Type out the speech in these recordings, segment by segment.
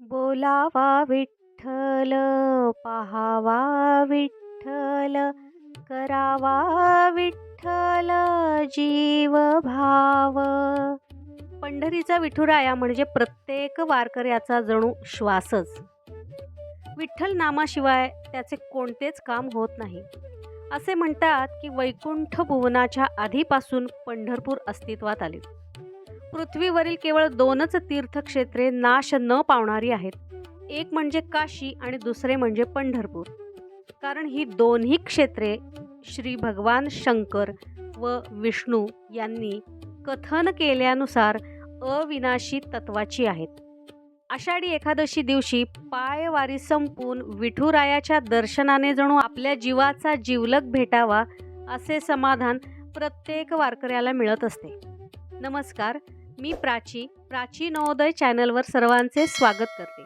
बोलावा विठ्ठल पाहावा विठ्ठल करावा विठ्ठल जीव भाव पंढरीचा विठुराया म्हणजे प्रत्येक वारकऱ्याचा जणू श्वासच. विठ्ठल नामाशिवाय त्याचे कोणतेच काम होत नाही. असे म्हणतात की वैकुंठ भुवनाच्या आधीपासून पंढरपूर अस्तित्वात आले. पृथ्वीवरील केवळ दोनच तीर्थक्षेत्रे नाश न पावणारी आहेत. एक म्हणजे काशी आणि दुसरे म्हणजे पंढरपूर. कारण ही दोन्ही क्षेत्रे श्री भगवान शंकर व विष्णू यांनी कथन केल्यानुसार अविनाशी तत्वाची आहेत. आषाढी एकादशी दिवशी पायवारी संपून विठुरायाच्या दर्शनाने जणू आपल्या जीवाचा जीवलक भेटावा असे समाधान प्रत्येक वारकऱ्याला मिळत असते. नमस्कार. मी प्राची प्राची नवोदय चॅनलवर सर्वांचे स्वागत करते.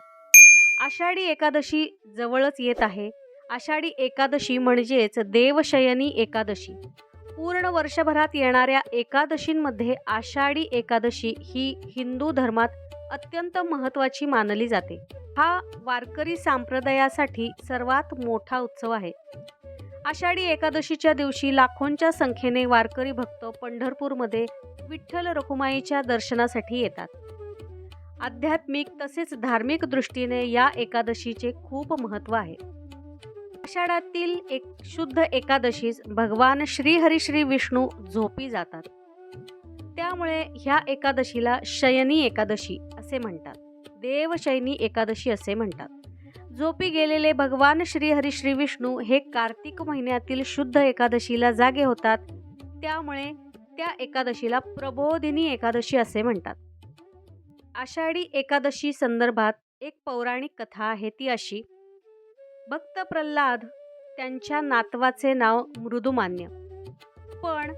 आषाढी एकादशी जवळच येत आहे. आषाढी एकादशी म्हणजेच देवशयनी एकादशी. पूर्ण वर्षभरात येणाऱ्या एकादशींमध्ये आषाढी एकादशी ही हिंदू धर्मात अत्यंत महत्त्वाची मानली जाते. हा वारकरी संप्रदायासाठी सर्वात मोठा उत्सव आहे. आषाढी एकादशीच्या दिवशी लाखोंच्या संख्येने वारकरी भक्त पंढरपूरमध्ये विठ्ठल रखुमाईच्या दर्शनासाठी येतात. आध्यात्मिक तसेच धार्मिक दृष्टीने या एकादशीचे खूप महत्त्व आहे. आषाढातील एक शुद्ध एकादशीस भगवान श्रीहरी श्री विष्णू झोपी जातात. त्यामुळे ह्या एकादशीला शयनी एकादशी असे म्हणतात. देवशयनी एकादशी असे म्हणतात. झोपी गेलेले भगवान श्रीहरी श्री विष्णू हे कार्तिक महिन्यातील शुद्ध एकादशीला जागे होतात. त्यामुळे त्या एकादशीला प्रबोधिनी एकादशी असे म्हणतात. आषाढी एकादशी संदर्भात एक पौराणिक कथा आहे ती अशी. भक्त प्रल्हाद त्यांच्या नातवाचे नाव मृदुमान्य. पण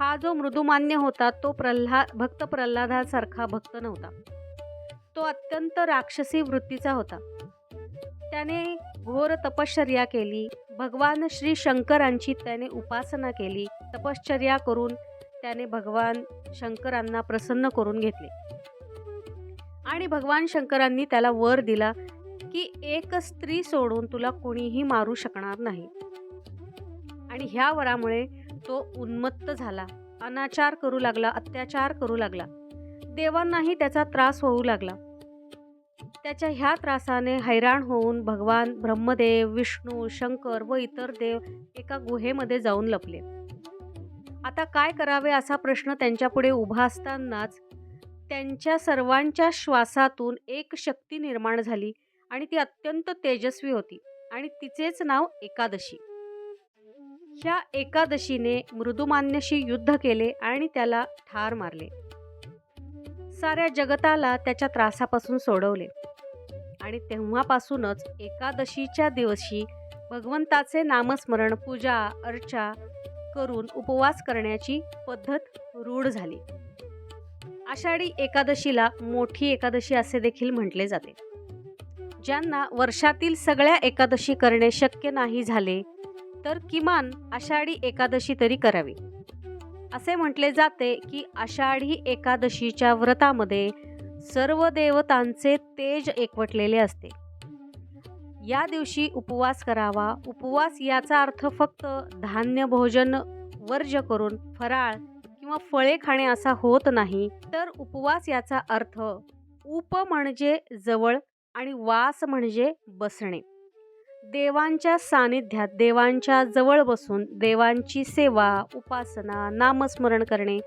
हा जो मृदुमान्य होता तो प्रल्हाद भक्त प्रल्हादासारखा भक्त नव्हता. तो अत्यंत राक्षसी वृत्तीचा होता. त्याने घोर तपश्चर्या केली. भगवान श्री शंकरांची त्याने उपासना केली. तपश्चर्या करून त्याने भगवान शंकरांना प्रसन्न करून घेतले. आणि भगवान शंकरांनी त्याला वर दिला की एक स्त्री सोडून तुला कोणीही मारू शकणार नाही. आणि ह्या वरामुळे तो उन्मत्त झाला. अनाचार करू लागला अत्याचार करू लागला. देवांनाही त्याचा त्रास होऊ लागला. त्याच्या ह्या त्रासाने हैराण होऊन भगवान ब्रह्मदेव विष्णू शंकर व इतर देव एका गुहेमध्ये जाऊन लपले. आता काय करावे असा प्रश्न त्यांच्यापुढे उभा असतानाच त्यांच्या सर्वांच्या श्वासातून एक शक्ती निर्माण झाली आणि ती अत्यंत तेजस्वी होती आणि तिचेच नाव एकादशी. ह्या एकादशीने मृदुमान्यशी युद्ध केले आणि त्याला ठार मारले. साऱ्या जगताला त्याच्या त्रासापासून सोडवले. आणि तेव्हापासूनच एकादशीच्या दिवशी भगवंताचे नामस्मरण पूजा अर्चा करून उपवास करण्याची पद्धत रूढ झाली. आषाढी एकादशीला मोठी एकादशी असे देखील म्हटले जाते. ज्यांना वर्षातील सगळ्या एकादशी करणे शक्य नाही झाले तर किमान आषाढी एकादशी तरी करावी. असे म्हटले जाते की आषाढी एकादशीच्या व्रतामध्ये सर्व देवतांचे तेज एकवटलेले असते. या दिवशी उपवास करावा. उपवास याचा अर्थ फक्त धान्य भोजन वर्ज करून फराळ किंवा फळे खाणे असा होत नाही. तर उपवास याचा अर्थ उप म्हणजे जवळ आणि वास म्हणजे बसणे. देवांच्या सानिध्यात देवांच्या जवळ बसून देवांची सेवा उपासना नामस्मरण करणे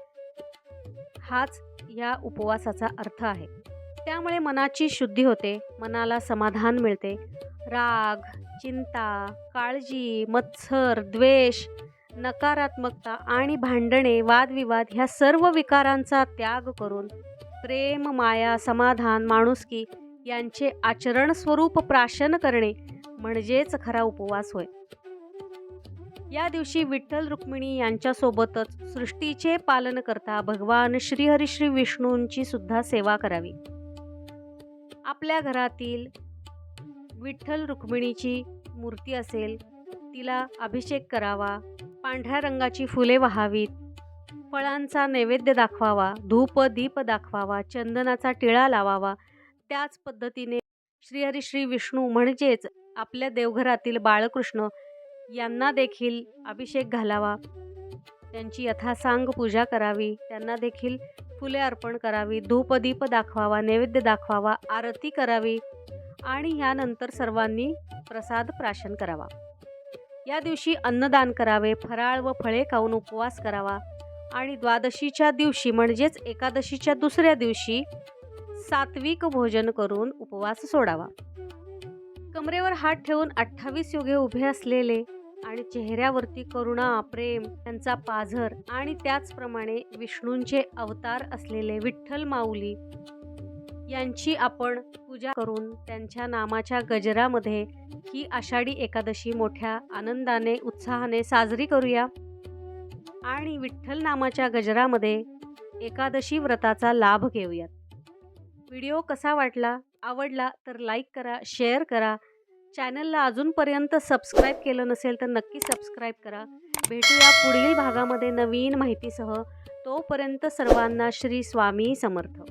हाच ह्या उपवासाचा अर्थ आहे. त्यामुळे मनाची शुद्धी होते मनाला समाधान मिळते. राग चिंता काळजी मत्सर द्वेष नकारात्मकता आणि भांडणे वादविवाद ह्या सर्व विकारांचा त्याग करून प्रेम माया समाधान माणुसकी यांचे आचरण स्वरूप प्राशन करणे म्हणजेच खरा उपवास होय. या दिवशी विठ्ठल रुक्मिणी यांच्यासोबतच सृष्टीचे पालन करता भगवान श्रीहरी श्री विष्णूंची सुद्धा सेवा करावी. आपल्या घरातील विठ्ठल रुक्मिणीची मूर्ती असेल तिला अभिषेक करावा पांढऱ्या रंगाची फुले वाहावीत फळांचा नैवेद्य दाखवावा धूप दीप दाखवावा चंदनाचा टिळा लावावा त्याच पद्धतीने श्रीहरी श्री विष्णू म्हणजेच आपल्या देवघरातील बाळकृष्ण यांना देखील अभिषेक घालावा. त्यांची यथासांग पूजा करावी. त्यांना देखील फुले अर्पण करावी. धूपदीप दाखवावा नैवेद्य दाखवावा आरती करावी आणि यानंतर सर्वांनी प्रसाद प्राशन करावा. या दिवशी अन्नदान करावे फराळ व फळे खाऊन उपवास करावा आणि द्वादशीच्या दिवशी म्हणजेच एकादशीच्या दुसऱ्या दिवशी सात्विक भोजन करून उपवास सोडावा. कमरेवर हात ठेवून अठ्ठावीस योगे उभे असलेले आणि चेहऱ्यावरती करुणा प्रेम त्यांचा पाझर आणि त्याचप्रमाणे विष्णूंचे अवतार असलेले विठ्ठल माऊली यांची आपण पूजा करून त्यांच्या नामाच्या गजरामध्ये ही आषाढी एकादशी मोठ्या आनंदाने उत्साहाने साजरी करूया. आणि विठ्ठल नामाच्या गजरामध्ये एकादशी व्रताचा लाभ घेऊयात. व्हिडिओ कसा वाटला आवडला तर लाईक करा शेअर करा चॅनलला अजूनपर्यंत सबस्क्राईब केलं नसेल तर नक्की सबस्क्राईब करा. भेटूया पुढील भागामध्ये नवीन माहितीसह. तोपर्यंत सर्वांना श्री स्वामी समर्थ.